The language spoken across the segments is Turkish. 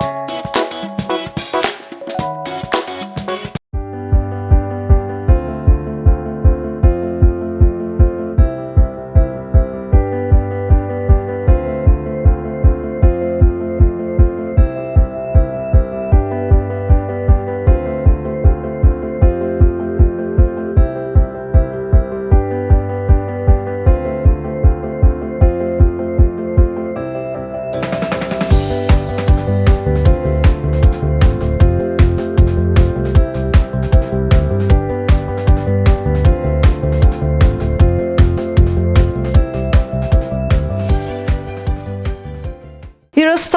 Bye.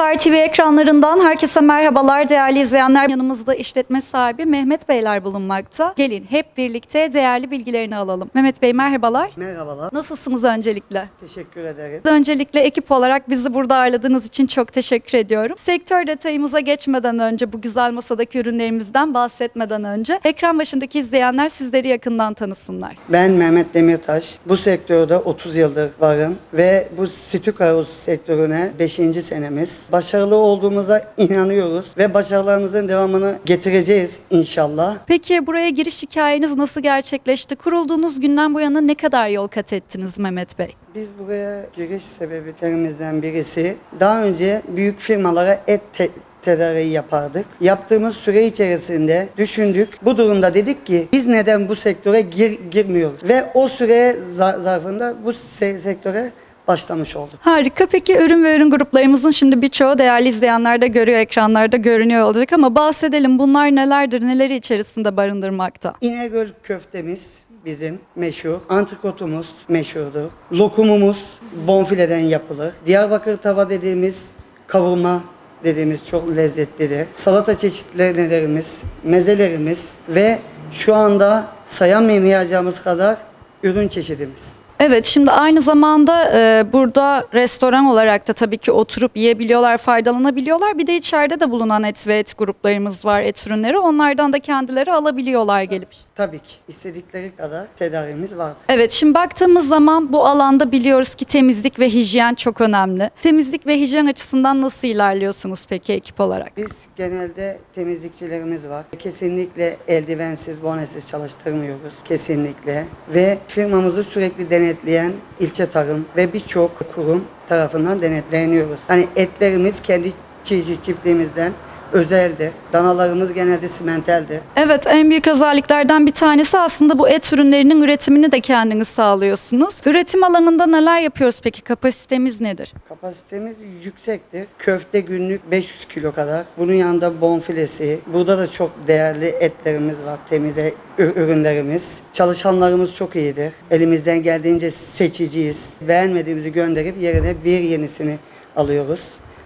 Eurostar TV ekranlarından herkese merhabalar değerli izleyenler. Yanımızda işletme sahibi Mehmet Beyler bulunmakta. Gelin hep birlikte değerli bilgilerini alalım. Mehmet Bey merhabalar. Merhabalar. Nasılsınız öncelikle? Teşekkür ederim. Öncelikle ekip olarak bizi burada ağırladığınız için çok teşekkür ediyorum. Sektör detayımıza geçmeden önce bu güzel masadaki ürünlerimizden bahsetmeden önce ekran başındaki izleyenler sizleri yakından tanısınlar. Ben Mehmet Demirtaş. Bu sektörde 30 yıldır varım ve bu Stükaros sektörüne 5. senemiz. Başarılı olduğumuza inanıyoruz ve başarılarımızın devamını getireceğiz inşallah. Peki buraya giriş hikayeniz nasıl gerçekleşti? Kurulduğunuz günden bu yana ne kadar yol kat ettiniz Mehmet Bey? Biz buraya giriş sebeplerimizden birisi daha önce büyük firmalara et te- tedariği yapardık. Yaptığımız süre içerisinde düşündük. Bu durumda dedik ki biz neden bu sektöre gir- girmiyoruz? Ve o süre za- zarfında bu se- sektöre başlamış olduk. Harika. Peki ürün ve ürün gruplarımızın şimdi birçoğu değerli izleyenler de görüyor, ekranlarda görünüyor olacak ama bahsedelim. Bunlar nelerdir, neleri içerisinde barındırmakta? İnegöl köftemiz bizim meşhur. Antrikotumuz meşhurdur. Lokumumuz bonfileden yapılır. Diyarbakır tava dediğimiz kavurma dediğimiz çok lezzetlidir. Salata çeşitlerimiz, mezelerimiz ve şu anda sayamayacağımız kadar ürün çeşidimiz. Evet, şimdi aynı zamanda e, burada restoran olarak da tabii ki oturup yiyebiliyorlar, faydalanabiliyorlar. Bir de içeride de bulunan et ve et gruplarımız var, et ürünleri. Onlardan da kendileri alabiliyorlar gelip. Tabii ki istedikleri kadar tedarimiz var. Evet, şimdi baktığımız zaman bu alanda biliyoruz ki temizlik ve hijyen çok önemli. Temizlik ve hijyen açısından nasıl ilerliyorsunuz peki ekip olarak? Biz genelde temizlikçilerimiz var. Kesinlikle eldivensiz, bonesiz çalıştırmıyoruz. Kesinlikle. Ve firmamızı sürekli denetleyen ilçe tarım ve birçok kurum tarafından denetleniyoruz. Hani etlerimiz kendi çiftçi çiftliğimizden özeldir. Danalarımız genelde simenteldir. Evet en büyük özelliklerden bir tanesi aslında bu et ürünlerinin üretimini de kendiniz sağlıyorsunuz. Üretim alanında neler yapıyoruz peki? Kapasitemiz nedir? Kapasitemiz yüksektir. Köfte günlük 500 kilo kadar. Bunun yanında bonfilesi. Burada da çok değerli etlerimiz var. Temiz e- ü- ürünlerimiz. Çalışanlarımız çok iyidir. Elimizden geldiğince seçiciyiz. Beğenmediğimizi gönderip yerine bir yenisini alıyoruz.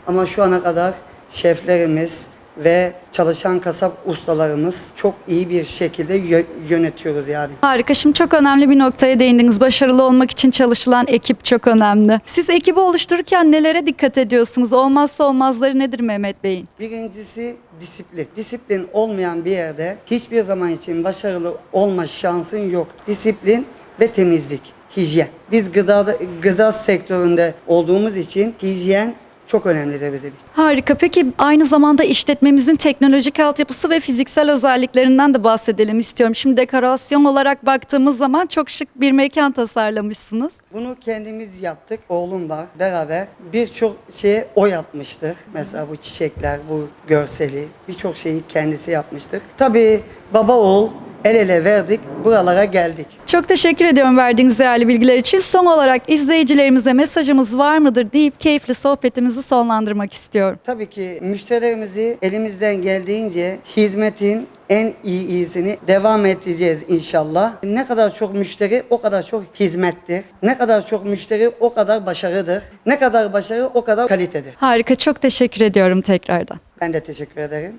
Ama şu ana kadar şeflerimiz ve çalışan kasap ustalarımız çok iyi bir şekilde yö- yönetiyoruz yani. Harika. Şimdi çok önemli bir noktaya değindiniz. Başarılı olmak için çalışılan ekip çok önemli. Siz ekibi oluştururken nelere dikkat ediyorsunuz? Olmazsa olmazları nedir Mehmet Bey'in? Birincisi disiplin. Disiplin olmayan bir yerde hiçbir zaman için başarılı olma şansın yok. Disiplin ve temizlik, hijyen. Biz gıda gıda sektöründe olduğumuz için hijyen çok önemlidir bizim için. Harika. Peki aynı zamanda işletmemizin teknolojik altyapısı ve fiziksel özelliklerinden de bahsedelim istiyorum. Şimdi dekorasyon olarak baktığımız zaman çok şık bir mekan tasarlamışsınız. Bunu kendimiz yaptık. Oğlum var. Beraber birçok şeye o yapmıştır. Mesela bu çiçekler, bu görseli birçok şeyi kendisi yapmıştır. Tabii baba oğul el ele verdik. Buralara geldik. Çok teşekkür ediyorum verdiğiniz değerli bilgiler için. Son olarak izleyicilerimize mesajımız var mıdır deyip keyifli sohbetimizi sonlandırmak istiyorum. Tabii ki müşterilerimizi elimizden geldiğince hizmetin en iyi iyisini devam edeceğiz inşallah. Ne kadar çok müşteri o kadar çok hizmettir. Ne kadar çok müşteri o kadar başarıdır. Ne kadar başarı o kadar kalitedir. Harika. Çok teşekkür ediyorum tekrardan. Ben de teşekkür ederim.